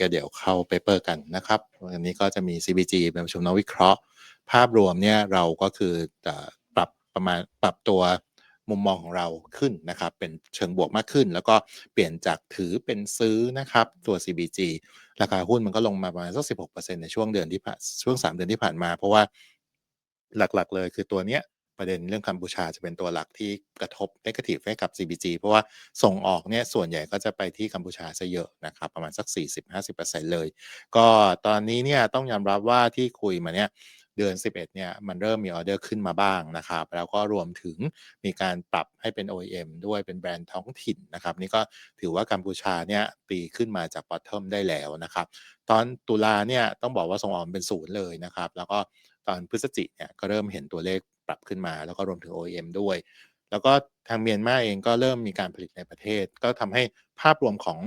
ก็เดี๋ยวเข้าเปเปอร์กันนะครับวันนี้ก็จะมี CBG เป็นประชุมนักวิเคราะห์ ภาพรวมเนี่ยเราก็คือปรับประมาณปรับตัวมุมมองของเราขึ้นนะครับ เป็นเชิงบวกมากขึ้น แล้วก็เปลี่ยนจากถือเป็นซื้อนะครับ ตัว CBG ราคาหุ้นมันก็ลงมาประมาณสัก 16%ในช่วงเดือนที่ผ่านช่วง 3 เดือนที่ผ่านมา เพราะว่าหลักๆเลยคือตัวเนี้ย ประเด็นเรื่องกัมพูชาจะเป็นตัวหลักที่กระทบนกาทีฟให้กับ CBG เพราะว่าส่งออกเนี่ยส่วนใหญ่ก็จะไปที่กัมพูชาซะเยอะนะครับ ประมาณสัก 40-50%เลย ก็ตอนนี้เนี่ยต้องยอมรับว่าที่คุยมาเนี่ยเดือน 11 เนี่ย มันเริ่มมีออเดอร์ขึ้นมาบ้างนะครับ แล้วก็รวมถึงมีการปรับให้เป็น OEM ด้วยเป็นแบรนด์ท้องถิ่นนะครับ นี่ก็ถือว่ากัมพูชาเนี่ยปีขึ้นมาจาก bottom ได้แล้วนะครับ ตอนตุลาเนี่ยต้องบอกว่าส่งออกเป็นศูนย์เลยนะครับ แล้วก็ตอนพฤศจิเนี่ยก็เริ่มเห็นตัวเลข ปรับขึ้นมา แล้วก็รวมถึง OEM ด้วย แล้วก็ทางเมียนมาเองก็เริ่มมีการผลิตในประเทศ ก็ทำให้ภาพรวมของ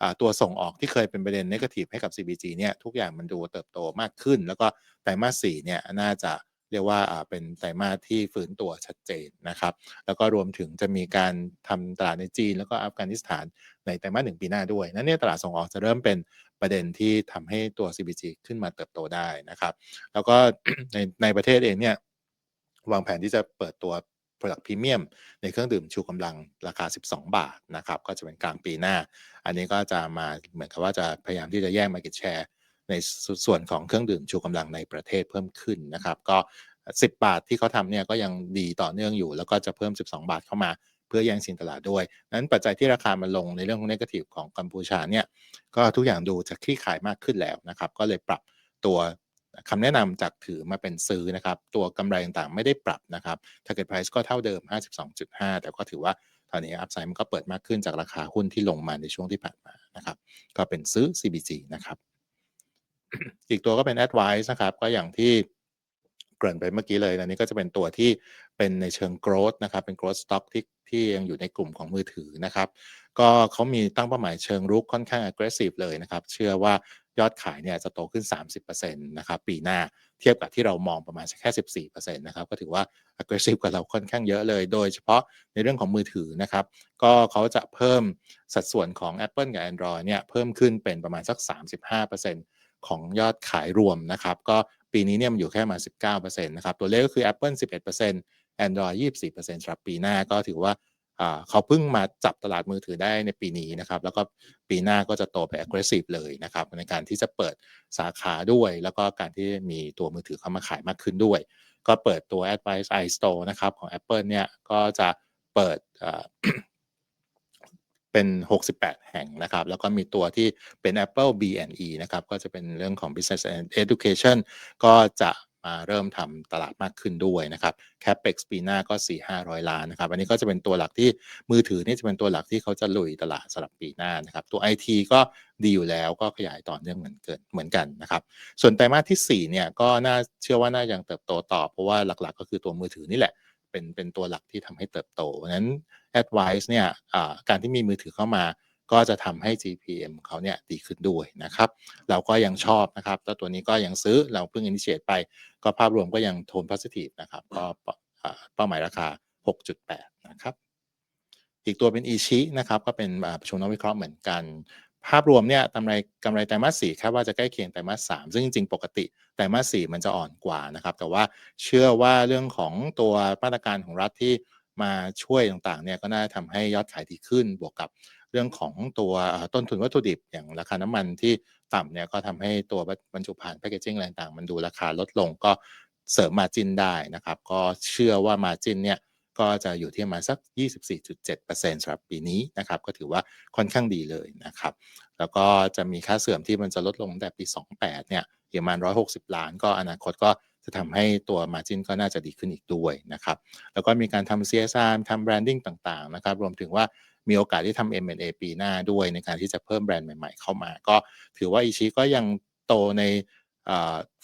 อตัวส่งออกที่เคยเป็นประเด็นนกาทีฟให้กับ CBG เนี่ยทุกอย่างมันดูเติบโตมากขึ้น แล้วก็ไตรมาสสี่เนี่ยน่าจะเรียกว่าเป็นไตรมาสที่ฟื้นตัวชัดเจนนะครับ แล้วก็รวมถึงจะมีการทำตลาดในจีน แล้วก็อัฟกานิสถานในไตรมาสหนึ่งปีหน้าด้วย นั่นเนี่ยตลาดส่งออกจะเริ่มเป็นประเด็นที่ทำให้ตัว CBG ขึ้นมาเติบโตได้นะครับ แล้วก็ในในประเทศเองเนี่ย วางแผนที่จะเปิดตัว Product Premium ในเครื่องดื่มชูกำลังราคา 12 บาทนะครับ ก็จะเป็นกลางปีหน้า อันนี้ก็จะมาเหมือนกับว่าจะพยายามที่จะแย่ง Market Share ในส่วนของเครื่องดื่มชูกำลังในประเทศเพิ่มขึ้นนะครับ ก็ 10 บาทที่เขาทำเนี่ยก็ยังดีต่อเนื่องอยู่ แล้วก็จะเพิ่ม 12 บาทเข้ามาเพื่อแย่งชิงตลาดด้วย นั้นปัจจัยที่ราคามันลงในเรื่องของ Negative ของกัมพูชาเนี่ย ก็ทุกอย่างดูจะคลี่คลายมากขึ้นแล้วนะครับ ก็เลยปรับตัว คำแนะนำจากถือมาเป็นซื้อนะครับ ตัวกำไรต่างๆไม่ได้ปรับนะครับ target price ก็เท่าเดิม 52.5 แต่ก็ถือว่าตอนนี้อัพไซด์มันก็เปิดมากขึ้นจากราคาหุ้นที่ลงมาในช่วงที่ผ่านมานะครับ ก็เป็นซื้อ CBG นะครับ อีกตัวก็เป็น Advice นะครับ ก็อย่างที่เกริ่นไปเมื่อกี้เลยอันนี้ก็จะเป็นตัวที่เป็นในเชิง growth นะครับ เป็น growth stock ที่ที่ยังอยู่ในกลุ่มของมือถือนะครับ ก็เขามีตั้งเป้าหมายเชิงรุกค่อนข้าง aggressive เลยนะครับ เชื่อว่า ยอดขายเนี่ยจะโตขึ้น 30%นะครับปีหน้าเทียบกับที่เรามองประมาณแค่ 14%นะครับก็ถือว่า aggressive กว่าเราค่อนข้างเยอะเลย โดยเฉพาะในเรื่องของมือถือนะครับ ก็เขาจะเพิ่มสัดส่วนของ Apple กับ Android เนี่ยเพิ่มขึ้นเป็นประมาณสัก 35%ของยอดขายรวมนะครับ ก็ปีนี้เนี่ยมันอยู่แค่มา 19%นะครับ ตัวเลขก็คือ Apple 11% Android 24%สำหรับปีหน้าก็ถือว่า เขาเพิ่งมาจับตลาดมือถือได้ในปีนี้นะครับ แล้วก็ปีหน้าก็จะโตไป aggressive เลยนะครับ ในการที่จะเปิดสาขาด้วย แล้วก็การที่มีตัวมือถือเข้ามาขายมากขึ้นด้วย ก็เปิดตัว Advice iStore นะครับของ Apple เนี่ยก็จะเปิดเป็น 68 แห่งนะครับ แล้วก็มีตัวที่เป็น Apple B&E นะครับ ก็จะเป็นเรื่องของ Business and Education ก็จะ มาเริ่มทำตลาดมากขึ้นด้วยนะครับ Capex ปีหน้าก็ 4-500 ล้านนะครับ อันนี้ก็จะเป็นตัวหลักที่มือถือนี่จะเป็นตัวหลักที่เขาจะลุยตลาดสำหรับปีหน้านะครับ ตัว IT ก็ดีอยู่แล้วก็ขยายต่อเนื่องเหมือนเกินเหมือนกันนะครับ ส่วนไตรมาสที่4เนี่ยก็น่าเชื่อว่าน่ายังเติบโตต่อ เพราะว่าหลักๆ ก็คือตัวมือถือนี่แหละเป็นเป็นตัวหลักที่ทำให้เติบโตนั้น Advice เนี่ยการที่มีมือถือเข้ามา ก็จะทำให้ GPM เขาเนี่ยดีขึ้นด้วยนะครับ เราก็ยังชอบนะครับ แล้วตัวนี้ก็ยังซื้อเราเพิ่ง initiate ไป ก็ภาพรวมก็ยังโทน positive นะครับ ก็เป้าหมายราคา 6.8 นะครับ อีกตัวเป็นอีชินะครับ ก็เป็นประชุมนักวิเคราะห์เหมือนกัน ภาพรวมเนี่ยกำไรกำไรไตรมาสสี่คาดว่าจะใกล้เคียงไตรมาสสามซึ่งจริงๆ ปกติไตรมาสสี่มันจะอ่อนกว่านะครับ แต่ว่าเชื่อว่าเรื่องของตัวมาตรการของรัฐที่ มาช่วยต่างๆเนี่ยก็น่าทำให้ยอดขายดีขึ้น บวกกับเรื่องของตัวต้นทุนวัตถุดิบอย่างราคาน้ำมันที่ต่ำเนี่ยก็ทำให้ตัวบรรจุภัณฑ์แพคเกจิ้งอะไรต่างมันดูราคาลดลงก็เสริมมาจินได้นะครับ ก็เชื่อว่ามาจินเนี่ยก็จะอยู่ที่ประมาณสัก 24.7%สำหรับปีนี้นะครับ ก็ถือว่าค่อนข้างดีเลยนะครับ แล้วก็จะมีค่าเสื่อมที่มันจะลดลงแต่ปี 28 เนี่ยประมาณ 160 ล้าน ก็อนาคตก็ จะทำให้ตัว Margin ก็น่าจะดีขึ้นอีกด้วยนะครับแล้วก็มีการทำ CSR ทำ Branding ต่างๆนะครับรวมถึงว่ามีโอกาสที่ทำ M&A ปีหน้าด้วยในการที่จะเพิ่มแบรนด์ใหม่ๆ เข้ามา ก็ถือว่าอิชิก็ยังโตใน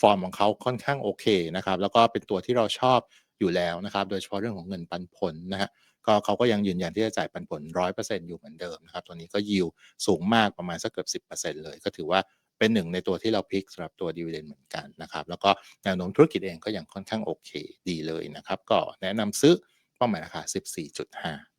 ฟอร์มของเขาค่อนข้างโอเคนะครับแล้วก็เป็นตัวที่เราชอบอยู่แล้วนะครับโดยเฉพาะเรื่องของเงินปันผลนะฮะก็เขาก็ยังยืนยันที่จะจ่ายปันผล 100%อยู่เหมือนเดิมนะครับตัวนี้ก็ยิวสูงมากประมาณสักเกือบ 10%เลย ก็ถือว่า เป็นหนึ่งในตัวที่เราพิกสำหรับตัวดีเวเดนเหมือนกันนะครับแล้วก็แนวโน้มธุรกิจเองก็ยังค่อนข้างโอเคดีเลยนะครับก็แนะนำซื้อเป้าหมายราคา 14.5